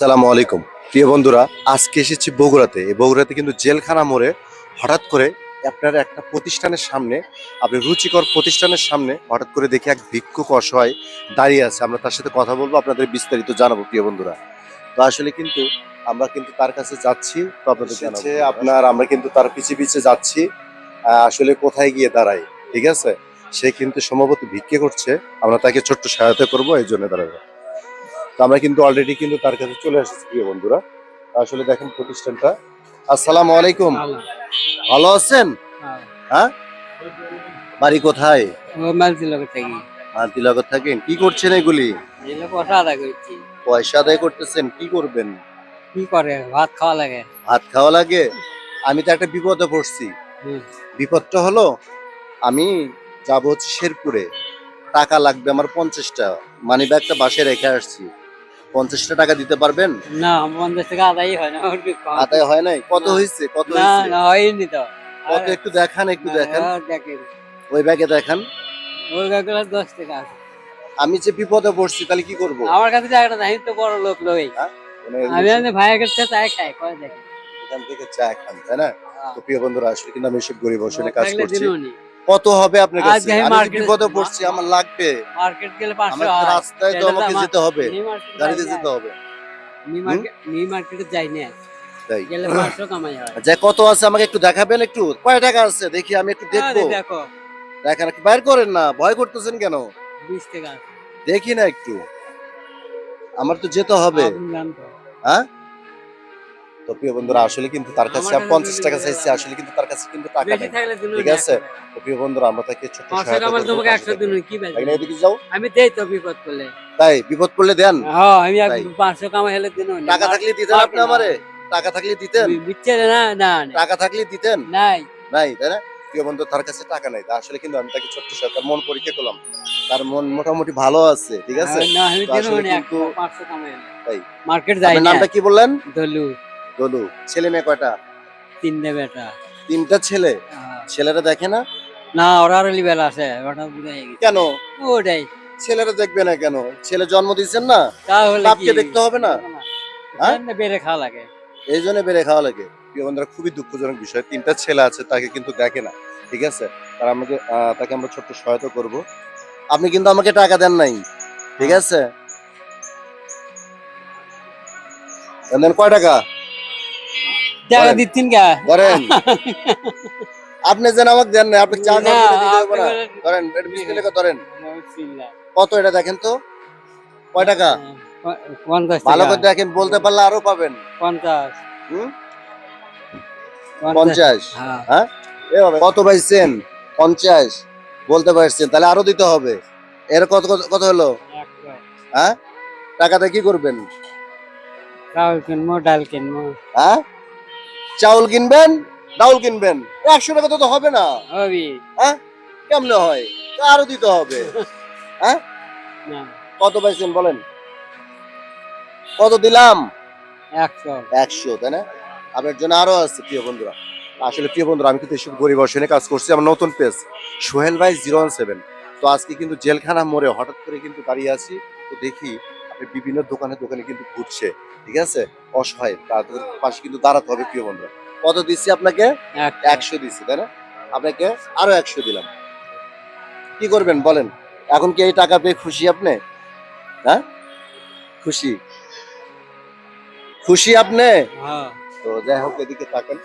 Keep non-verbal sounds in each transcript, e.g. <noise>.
সালামু আলাইকুম। প্রিয় বন্ধুরা আজকে এসেছি বগুড়াতে। এই বগুড়াতে কিন্তু জেলখানা মোড়ে হঠাৎ করে আপনার একটা প্রতিষ্ঠানের সামনে আপনি রুচিকর প্রতিষ্ঠানের সামনে হঠাৎ করে দেখে এক ভিক্ষুক অসহায় দাঁড়িয়ে আছে। আমরা তার সাথে কথা বলব আপনাদের বিস্তারিত জানাব প্রিয় বন্ধুরা। তো আসলে কিন্তু আমরা কিন্তু তার কাছে যাচ্ছি তো আপনাদের কাছে আপনার আমরা কিন্তু তার পিছে পিছে যাচ্ছি আসলে কোথায় গিয়ে দাঁড়াই ঠিক আছে? সে কিন্তু সম্ভবত ভিক্ষে করছে আমরা তাকে ছোট্ট সহায়তা করব এই জন্য দাঁড়াবো। তো আমরা কিন্তু অলরেডি কিন্তু তার কাছে চলে এসেছি প্রিয় বন্ধুরা। আসলে দেখেন প্রতিষ্ঠানটা। আসসালামু আলাইকুম। ভালো আছেন? হ্যাঁ? বাড়ি কোথায়? মালতিনগর থাকেন। কি করছেন এগুলি? পয়সা আদায় করতেছেন কি করবেন? কি করে ভাত খাওয়া লাগে। ভাত খাওয়া লাগে আমি তো একটা বিপদে পড়ছি। বিপদটা হলো আমি যাব হচ্ছে শেরপুরে। টাকা লাগবে আমার পঞ্চাশটা। মানি ব্যাগটা বাসায় রেখে আসছি। পঞ্চাশটা টাকা দিতে পারবেন? না পঞ্চাশ টাকা আদায় হয় না? আদায় হয় নাই? কত হয়েছে কত হয়নি তো। কত একটু দেখান একটু দেখান। হ্যাঁ, ওই ব্যাগে দেখান। ওই ব্যাগগুলো দশ টাকা আছে। আমি যে বিপদে পড়ছি তাহলে কি করব? আমার কাছে টাকাটা নাই তো বড় লোক লই। মানে আমি আমি ভাইয়ের কাছে তাই খাই দেখেন এখান থেকে চা খান তাই না? তো প্রিয় বন্ধুরা আসলে কিন্তু আমি এসব গরিব অসনে কাজ করছি। কত হবে আপনার কাছে? আমি বিপদে পড়ছি আমার লাগবে। মার্কেট গেলে পাঁচশো আমার রাস্তায় তো আমাকে যেতে হবে। গাড়িতে যেতে হবে। নি মার্কেট যাই না। তাই। গেলে <coughs> পাঁচশো কামাই হয়। যে কত আছে? আমাকে একটু দেখাবেন একটু? কয় টাকা আছে? দেখি আমি একটু দেখব। দেখো দেখেন একটু বাইর করেন না। ভয় করতেছেন কেন? বিশ টাকা দেখি না একটু। আমার তো যেতে হবে। হ্যাঁ? তো প্রিয় বন্ধুরা আসলে কিন্তু তার কাছে পঞ্চাশ টাকা চাইছে আসলে কিন্তু তার কাছে কিন্তু টাকা নেই। থাকলে ঠিক আছে? তো প্রিয় বন্ধুরা আমরা তাকে? তাই এদিকে যাও। আমি দেই তো বিপদ করলে। তাই বিপদ পড়লে দেন। হ্যাঁ আমি পাঁচশো কামাই হলে দিন টাকা থাকলে দিতেন আপনি আমারে। টাকা থাকলে দিতেন। না না টাকা থাকলে দিতেন। নাই। নাই তাই না? প্রিয় বন্ধু তার কাছে টাকা নাই। আসলে কিন্তু আমি তাকে ছোট্ট সরকার মন পরীক্ষা করলাম। তার মন মোটামুটি ভালো আছে ঠিক আছে? না আমি তো দিন আসলে এক কিন্তু- পাঁচশো কামাই হলে। তাই। মার্কেট যাই নামটা কি বললেন? দলু। দলু ছেলে মেয়ে কয়টা? তিনটে বেটা। তিনটা ছেলে? হ্যাঁ। ছেলেরা দেখে না? না ওরা আরও লিবেল আছে ওটা বুঝে গেছে। কেন? ওটাই ছেলেরা দেখবে না কেন? ছেলে জন্ম দিচ্ছেন না? তাহলে বাপকে দেখতে হবে না? হ্যাঁ? বেড়ে খাওয়া লাগে। এই জন্য বেড়ে খাওয়া লাগে। প্রিয় বন্ধুরা খুবই দুঃখজনক বিষয়। তিনটা ছেলে আছে তাকে কিন্তু দেখে না। ঠিক আছে? আর আমাকে তাকে আমরা ছোট্ট সহায়তা করব। আপনি কিন্তু আমাকে টাকা দেন নাই। ঠিক আছে? দেন কয় টাকা? টাকা দিচ্ছেন কা ধরেন আপনি যেন আমাকে দেন না আপনি চা ধরেন। কত এটা দেখেন তো? কয় টাকা? পঞ্চাশ ভালো করে দেখেন বলতে পারলে আরও পাবেন। পঞ্চাশ। হ্যাঁ। এভাবে। কত পাইছেন? পঞ্চাশ। বলতে পারছেন তাহলে আরও দিতে হবে। এর কত কত- কত হলো? হ্যাঁ? টাকাটা কি করবেন? চাউল কিনবো ডাল কিনবো। হ্যাঁ? চাউল কিনবেন ডাউল কিনবেন। একশো টাকা তো হবে না। হবি। কেমনে হয়? আরও দিতে হবে। <laughs> না। কত পাইছেন বলেন? কত দিলাম? একশো। একশো তাই না? আপনার জন্য আরও আছে প্রিয় বন্ধুরা। আসলে প্রিয় বন্ধুরা আমি কিন্তু এসব গরিব অসনে কাজ করছি। আমার নতুন পেজ সোহেল ভাই জিরো ওয়ান সেভেন। তো আজকে কিন্তু জেলখানা মোড়ে হঠাৎ করে কিন্তু দাঁড়িয়ে আছি। তো দেখি বিভিন্ন দোকানে দোকানে কিন্তু ঘুরছে ঠিক আছে? অসহায় তাদের পাশে কিন্তু দাঁড়াতে হবে প্রিয় বন্ধুরা। কত দিচ্ছি আপনাকে? একশো। দিচ্ছি তাই না? আপনাকে আরও একশো দিলাম। কি করবেন বলেন? এখন কি এই টাকা পেয়ে খুশি আপনি? হ্যাঁ? খুশি। খুশি আপনি? হ্যাঁ। তো যাই হোক এদিকে তাকান।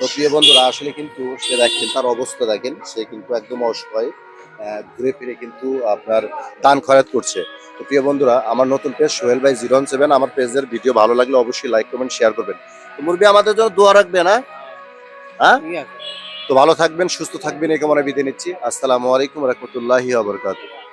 তো প্রিয় বন্ধুরা আসলে কিন্তু সে দেখেন তার অবস্থা দেখেন সে কিন্তু একদম অসহায় ঘুরে ফিরে কিন্তু আপনার দান খরচ করছে। তো প্রিয় বন্ধুরা আমার নতুন পেজ সোহেল ভাই জিরো সেভেন আমার পেজের ভিডিও ভালো লাগলে অবশ্যই লাইক করবেন শেয়ার করবেন। তো মুরবি আমাদের জন্য দোয়া রাখবে না? হ্যাঁ? তো ভালো থাকবেন সুস্থ থাকবেন এই কামনা বিদায় নিচ্ছি। আসসালামু আলাইকুম রহমতুল্লাহি আবরকাত